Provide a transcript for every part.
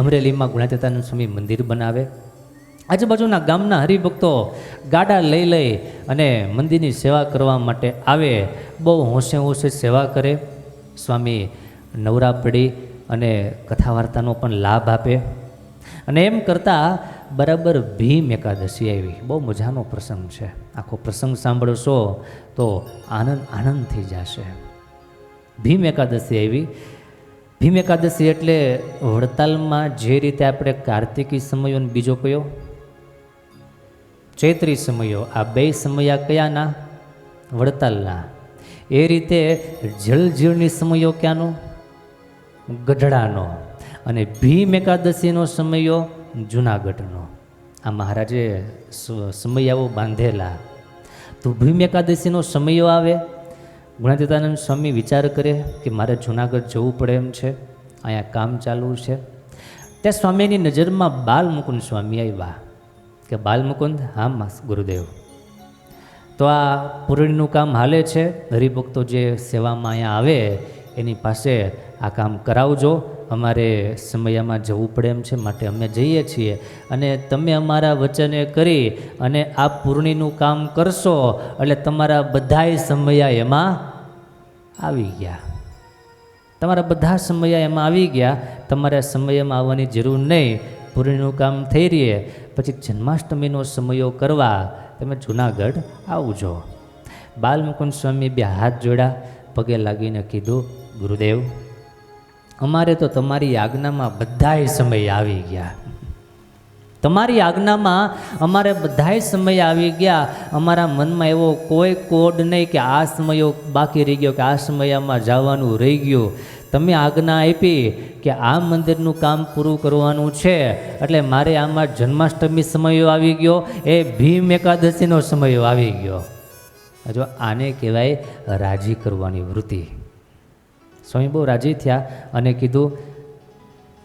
અમરેલીમાં ગુણાતીતાનંદ સ્વામી મંદિર બનાવે. આજુબાજુના ગામના હરિભક્તો ગાડા લઈ લઈ અને મંદિરની સેવા કરવા માટે આવે. બહુ હોંશે હોંશે સેવા કરે. સ્વામી નવરા પડી અને કથા વાર્તાનો પણ લાભ આપે. અને એમ કરતાં બરાબર ભીમ એકાદશી આવી. બહુ મજાનો પ્રસંગ છે. આખો પ્રસંગ સાંભળશો તો આનંદ આનંદ થઈ જશે. ભીમ એકાદશી આવી. ભીમ એકાદશી એટલે વડતાલમાં જે રીતે આપણે કાર્તિકી સમયો બીજો કયો? ચૈત્રી સમયો. આ બે સમયા કયાના? વડતાલના. એ રીતે જળજીળની સમયો ક્યાંનો? ગઢડાનો. અને ભીમ એકાદશીનો સમયો જુનાગઢનો. આ મહારાજે સમયાઓ બાંધેલા. તો ભીમ એકાદશીનો સમયો આવે? ગુણાતીતાનંદ સ્વામી વિચાર કરે કે મારે જુનાગઢ જવું પડે એમ છે. અહીંયા કામ ચાલુ છે. ત્યાં સ્વામીની નજરમાં બાલમુકુંદ સ્વામી આવ્યા કે, બાલમુકુંદ, હા માસ ગુરુદેવ. તો આ પૂરણીનું કામ હાલે છે. હરિભક્તો જે સેવામાં અહીંયા આવે, એની પાસે આ કામ કરાવજો. અમારે સમયમાં જવું પડે એમ છે, માટે અમે જઈએ છીએ. અને તમે અમારા વચને કરી અને આ પૂર્ણિનું કામ કરશો. એટલે તમારા બધાય સમયા એમાં આવી ગયા. તમારા બધા સમય એમાં આવી ગયા. તમારે સમયમાં આવવાની જરૂર નહીં. પૂર્ણિનું કામ થઈ રહીએ. પછી જન્માષ્ટમીનો સમયો કરવા તમે જુનાગઢ આવજો. બાલમુકુંદ સ્વામી બે હાથ જોડ્યા, પગે લાગીને કીધું, ગુરુદેવ, અમારે તો તમારી આજ્ઞામાં બધાય સમય આવી ગયા. તમારી આજ્ઞામાં અમારે બધાય સમય આવી ગયા. અમારા મનમાં એવો કોઈ કોડ નહીં કે આ સમયો બાકી રહી ગયો, કે આ સમયમાં જવાનું રહી ગયું. તમે આજ્ઞા આપી કે આ મંદિરનું કામ પૂરું કરવાનું છે. એટલે મારે આમાં જન્માષ્ટમી સમયો આવી ગયો, એ ભીમ એકાદશીનો સમયો આવી ગયો. જો આને કહેવાય રાજી કરવાની વૃત્તિ. સ્વામી બહુ રાજી થયા અને કીધું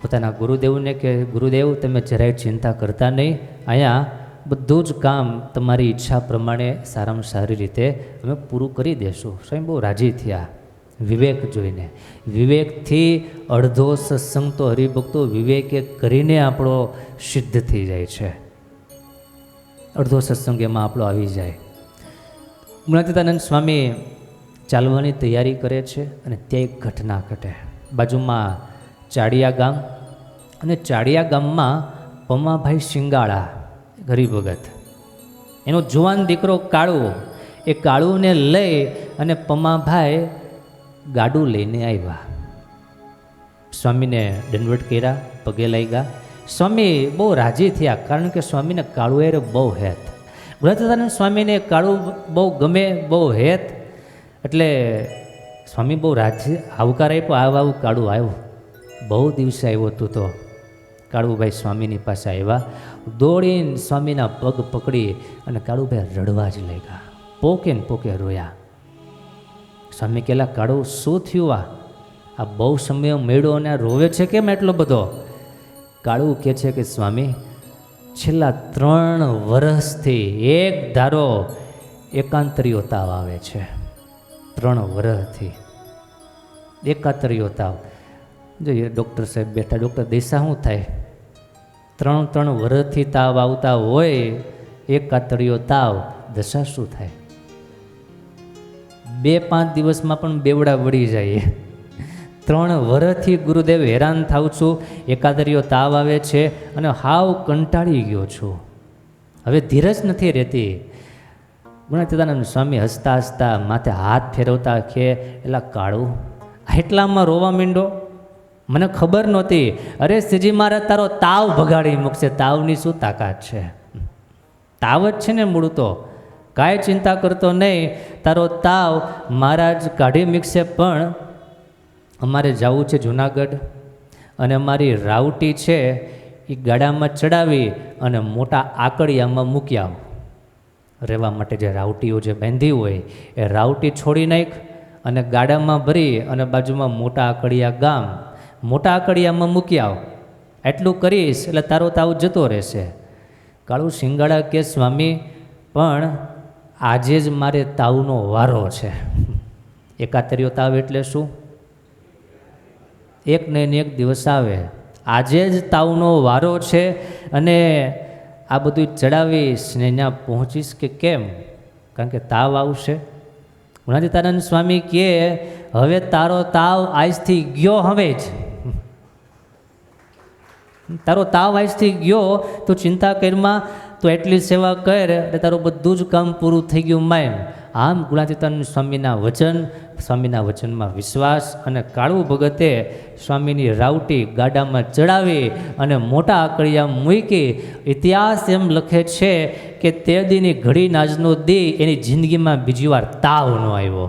પોતાના ગુરુદેવને કે, ગુરુદેવ, તમે જરાય ચિંતા કરતા નહીં. અહીંયા બધું જ કામ તમારી ઈચ્છા પ્રમાણે સારામાં સારી રીતે અમે પૂરું કરી દેશું. સ્વયં બહુ રાજી થયા વિવેક જોઈને. વિવેકથી અડધો સત્સંગ તો હરિભક્તો વિવેકે કરીને આપણો સિદ્ધ થઈ જાય છે. અડધો સત્સંગ એમાં આપણો આવી જાય. ગુણાતીતાનંદ સ્વામી ચાલવાની તૈયારી કરે છે અને ત્યાં એક ઘટના ઘટે. બાજુમાં ચાડિયા ગામ અને ચાડિયા ગામમાં પમાભાઈ શિંગાળા, ગરીબ ભગત એનો જુવાન દીકરો કાળુ, એ કાળુને લઈ અને પમાભાઈ ગાડું લઈને આવ્યા. સ્વામીને દંડવટ કર્યા, પગે લાગ્યા. સ્વામી બહુ રાજી થયા, કારણ કે સ્વામીને કાળુ એરે બહુ હેત. વ્રતદાનંદ સ્વામીને કાળું બહુ ગમે, બહુ હેત. એટલે સ્વામી બહુ રાજી, આવકાર આપ્યો, આવ, આવું, કાળું આવ્યું. બહુ દિવસે આવ્યો તું તો. કાળુભાઈ સ્વામીની પાસે આવ્યા. દોડીને સ્વામીના પગ પકડી અને કાળુભાઈ રડવા જ લાગ્યા. પોકે ને પોકે રોયા. સ્વામી કહેલા, કાળું, શું થયું આ? આ બહુ સમય મેળો અને રોવે છે કેમ એટલો બધો? કાળુ કહે છે કે, સ્વામી, છેલ્લા ત્રણ વર્ષથી એક ધારો એકાંતરીઓ તાવ આવે છે. ત્રણ વર્ષથી એકાંતરીઓ તાવ જોઈએ ડૉક્ટર સાહેબ બેઠા, ડૉક્ટર, દેશા શું થાય? ત્રણ ત્રણ વર્ષથી તાવ આવતા હોય એકાંતરીઓ તાવ, દશા શું થાય? બે પાંચ દિવસમાં પણ બેવડા વળી જાય. ત્રણ વર્ષથી ગુરુદેવ હેરાન થાઉં છું એકાદરીઓ તાવ આવે છે અને હાવ કંટાળી ગયો છું. હવે ધીરજ નથી રહેતી. ગુણાતીતાનંદ સ્વામી હસતા હસતા માથે હાથ ફેરવતા કે એટલા કાળું એટલામાં રોવા માંડો? મને ખબર નહોતી. અરે શ્રીજી મહારાજ તારો તાવ ભગાડી મૂકશે. તાવની શું તાકાત છે? તાવ જ છે ને મૂળ તો. કાંઈ ચિંતા કરતો નહીં. તારો તાવ મહારાજ કાઢી મૂકશે પણ અમારે જવું છે જુનાગઢ અને અમારી રાવટી છે એ ગાડામાં ચડાવી અને મોટા આકડિયામાં મૂકી આવો. રહેવા માટે જે રાવટીઓ જે બાંધી હોય એ રાવટી છોડી નાખ અને ગાડામાં ભરી અને બાજુમાં મોટા આકડિયા ગામ મોટા આકડિયામાં મૂકી આવ. એટલું કરીશ એટલે તારો તાવ જતો રહેશે. કાળું શિંગાડા કે સ્વામી, પણ આજે જ મારે તાવનો વારો છે. એકાતરીઓ તાવ એટલે શું? એક ને એક દિવસ આવે. આજે જ તાવનો વારો છે અને આ બધું ચડાવીશ ને ત્યાં પહોંચીશ કે કેમ? કારણ કે તાવ આવશે. ગુણાતીતાનંદ સ્વામી કહે, હવે તારો તાવ આજથી ગયો હવે જ. તારો તાવ આજથી ગયો, તો ચિંતા કરમાં, તો એટલી સેવા કર અને તારું બધું જ કામ પૂરું થઈ ગયું માય. આમ ગુણાતીતાનંદ સ્વામીના વચન, સ્વામીના વચનમાં વિશ્વાસ અને કાળવું ભગતે સ્વામીની રાવટી ગાડામાં ચડાવી અને મોટા આકડિયા મૂકી ઇતિહાસ એમ લખે છે કે તે દીની ઘડી નાજનો દી એની જિંદગીમાં બીજી વાર તાવ ન આવ્યો.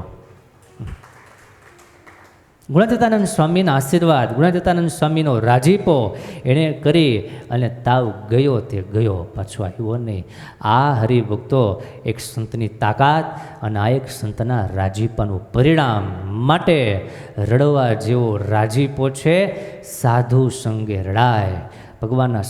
ગુણાતીતાનંદ સ્વામીના આશીર્વાદ ગુણાતીતાનંદ સ્વામીનો રાજીપો એણે કરી અને તાવ ગયો તે ગયો પાછો આવ્યો નહીં. આ હરિભક્તો એક સંતની તાકાત અને આ એક સંતના રાજીપાનું પરિણામ માટે રડવા જેવો રાજીપો છે. સાધુ સંગે રડાય. ભગવાનના